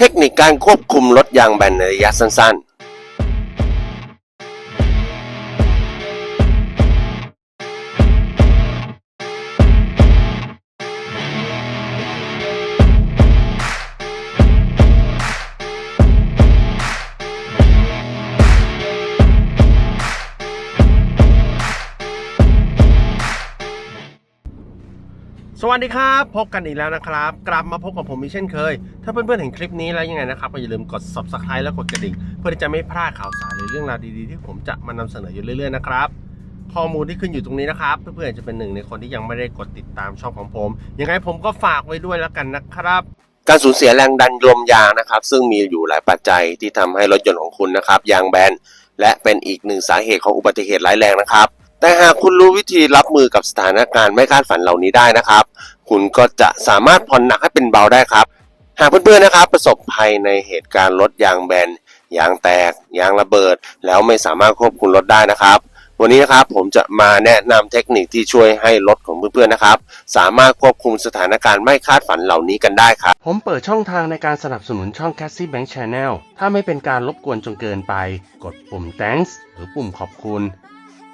เทคนิคการควบคุมรถยางแบนในระยะสั้น สวัสดีครับ พบกันอีกแล้วนะครับ กลับมาพบกับผมอีกเช่นเคย ถ้าเพื่อนๆเห็นคลิปนี้แล้วยังไงนะครับก็อย่าลืมกด subscribe และกดกระดิ่ง เพื่อที่จะไม่พลาดข่าวสารหรือเรื่องราวดีๆ ที่ผมจะมานำเสนออยู่เรื่อยๆนะครับข้อมูลที่ขึ้นอยู่ตรงนี้นะครับ เพื่อนๆจะเป็นหนึ่งในคนที่ยังไม่ได้กดติดตามช่องของผมยังไงผมก็ฝากไว้ด้วยแล้วกันนะครับ การสูญเสียแรงดันลมยางนะครับ ซึ่งมีอยู่หลายปัจจัยที่ทำให้รถยนต์ของคุณนะครับยางแบนและเป็นอีกหนึ่งสาเหตุของอุบัติเหตุร้ายแรงนะครับ แต่หากคุณรู้วิธีรับมือกับสถานการณ์ไม่คาดฝันเหล่านี้ได้นะครับ คุณก็จะสามารถผ่อนหนักให้เป็นเบาได้ครับ หากเพื่อนๆนะครับ ประสบภัยในเหตุการณ์รถยางแบนยางแตกยางระเบิด แล้วไม่สามารถควบคุมรถได้นะครับวันนี้นะครับผมจะมาแนะนำเทคนิคที่ช่วยให้รถของเพื่อนๆนะครับ สามารถควบคุมสถานการณ์ไม่คาดฝันเหล่านี้กันได้ครับ ผมเปิดช่องทางในการสนับสนุนช่อง Cassie Bank Channel ถ้าไม่เป็นการรบกวนจนเกินไป กดปุ่ม thanks หรือปุ่มขอบคุณ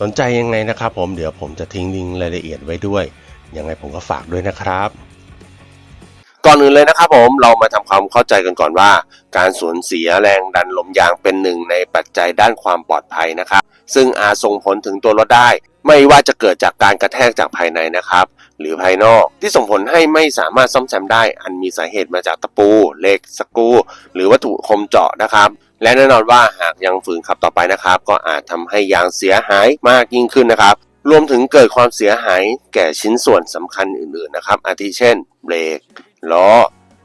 สนใจยังไงนะครับผมเดี๋ยวผมจะทิ้งลิงก์รายละเอียดไว้ด้วยยังไงผมก็ฝากด้วยนะครับ ก่อนอื่นเลยนะครับผมเรามาทำความเข้าใจกันก่อนว่า การสูญเสียแรงดันลมยางเป็นหนึ่งในปัจจัยด้านความปลอดภัยนะครับ ซึ่งอาจส่งผลถึงตัวรถได้ ไม่ว่าจะเกิดจากการกระแทกจากภายในนะครับ หรือภายนอกที่ส่งผลให้ไม่สามารถซ่อมแซมได้ อันมีสาเหตุมาจากตะปูเหล็กสกรูหรือวัตถุคมเจาะนะครับและแน่นอนว่าหากยังฝืนขับต่อไปนะครับ ก็อาจทำให้ยางเสียหายมากยิ่งขึ้นนะครับ รวมถึงเกิดความเสียหายแก่ชิ้นส่วนสำคัญอื่นๆนะครับ อาทิเช่นเบรกล้อ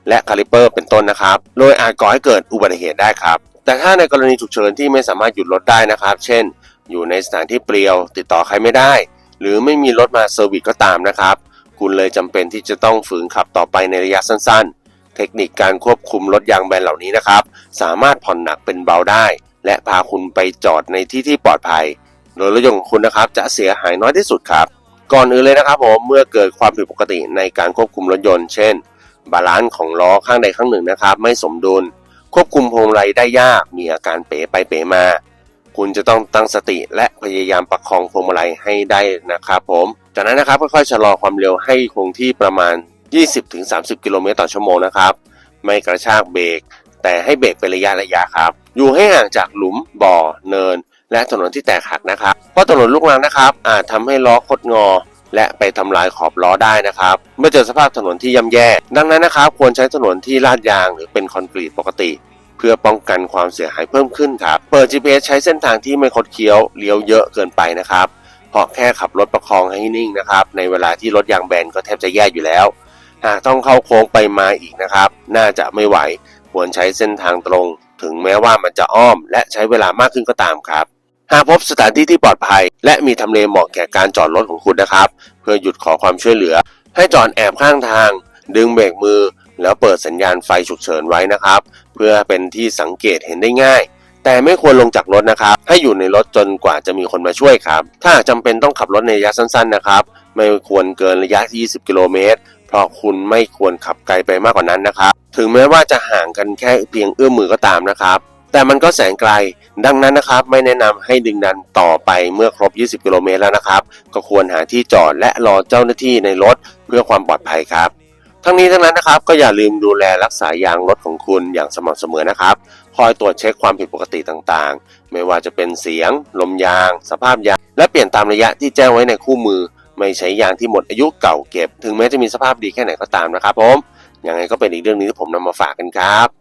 และคาลิเปอร์เป็นต้นนะครับ โดยอาจก่อให้เกิดอุบัติเหตุได้ครับ แต่ถ้าในกรณีฉุกเฉินที่ไม่สามารถหยุดรถได้นะครับ เช่น อยู่ในสถานที่เปลี่ยว ติดต่อใครไม่ได้ หรือไม่มีรถมาเซอร์วิสก็ตามนะครับ คุณเลยจำเป็นที่จะต้องฝืนขับต่อไปในระยะสั้น ๆ เทคนิคการควบคุมรถยางแบนเหล่านี้นะครับ สามารถผ่อนหนักเป็นเบาได้ และพาคุณไปจอดในที่ที่ปลอดภัย โดยรถยนต์ของคุณนะครับจะเสียหายน้อยที่สุดครับก่อนอื่นเลยนะครับผมเมื่อเกิดความผิดปกติในการควบคุมรถยนต์ เช่น บาลานซ์ของล้อข้างใดข้างหนึ่งนะครับ ไม่สมดุล ควบคุมพวงมาลัยได้ยากมีอาการเป๋ไปเป๋มา คุณจะต้องตั้งสติและพยายามประคองพวงมาลัยให้ได้นะครับผม จากนั้นนะครับค่อยๆชะลอความเร็วให้คงที่ประมาณ 20-30 กิโลเมตรต่อชั่วโมงนะครับไม่กระชากเบรกแต่ให้เบรกเป็นระยะระยะครับ อยู่ให้ห่างจากหลุมบ่อเนิน และถนนที่แตกหักนะครับ เพราะถนนลูกรังนะครับ อาจทำให้ล้อคดงอ และไปทำลายขอบล้อได้นะครับ เมื่อเจอสภาพถนนที่ย่ำแย่ ดังนั้นนะครับ ควรใช้ถนนที่ลาดยางหรือเป็นคอนกรีตปกติ เพื่อป้องกันความเสียหายเพิ่มขึ้นครับ เปิด GPS ใช้เส้นทางที่ไม่คดเคี้ยวเลี้ยวเยอะเกินไปนะครับเพราะแค่ขับรถประคองให้นิ่งนะครับ ในเวลาที่รถยางแบนก็แทบจะแย่อยู่แล้ว หากต้องเข้าโค้งไปมาอีกนะครับ น่าจะไม่ไหว ควรใช้เส้นทางตรง ถึงแม้ว่ามันจะอ้อม และใช้เวลามากขึ้นก็ตามครับ หากพบสถานที่ที่ปลอดภัย และมีทำเลเหมาะแก่การจอดรถของคุณนะครับ เพื่อหยุดขอความช่วยเหลือ ให้จอดแอบข้างทาง ดึงเบรกมือ แล้วเปิดสัญญาณไฟฉุกเฉินไว้นะครับ เพื่อเป็นที่สังเกตเห็นได้ง่าย แต่ไม่ควรลงจากรถนะครับ ให้อยู่ในรถจนกว่าจะมีคนมาช่วยครับ ถ้าหากจำเป็นต้องขับรถในระยะสั้นๆนะครับ ไม่ควรเกินระยะ 20 กิโลเมตรเพราะคุณไม่ควรขับไกลไปมากกว่านั้นนะครับ ถึงแม้ว่าจะห่างกันแค่เพียงเอื้อมมือก็ตามนะครับ แต่มันก็แสนไกล ดังนั้นนะครับไม่แนะนำให้ดึงดันต่อไปเมื่อครบ 20 กิโลเมตรแล้วนะครับ ก็ควรหาที่จอดและรอเจ้าหน้าที่ในรถเพื่อความปลอดภัยครับ ทั้งนี้ทั้งนั้นนะครับก็อย่าลืมดูแลรักษายางรถของคุณอย่างสม่ำเสมอนะครับ คอยตรวจเช็คความผิดปกติต่างๆ ไม่ว่าจะเป็นเสียง ลมยาง สภาพยาง และเปลี่ยนตามระยะที่แจ้งไว้ในคู่มือ ไม่ใช้ยางที่หมดอายุเก่าเก็บ ถึงแม้จะมีสภาพดีแค่ไหนก็ตามนะครับผมยังไงก็เป็นอีกเรื่องนึงที่ผมนำมาฝากกันครับ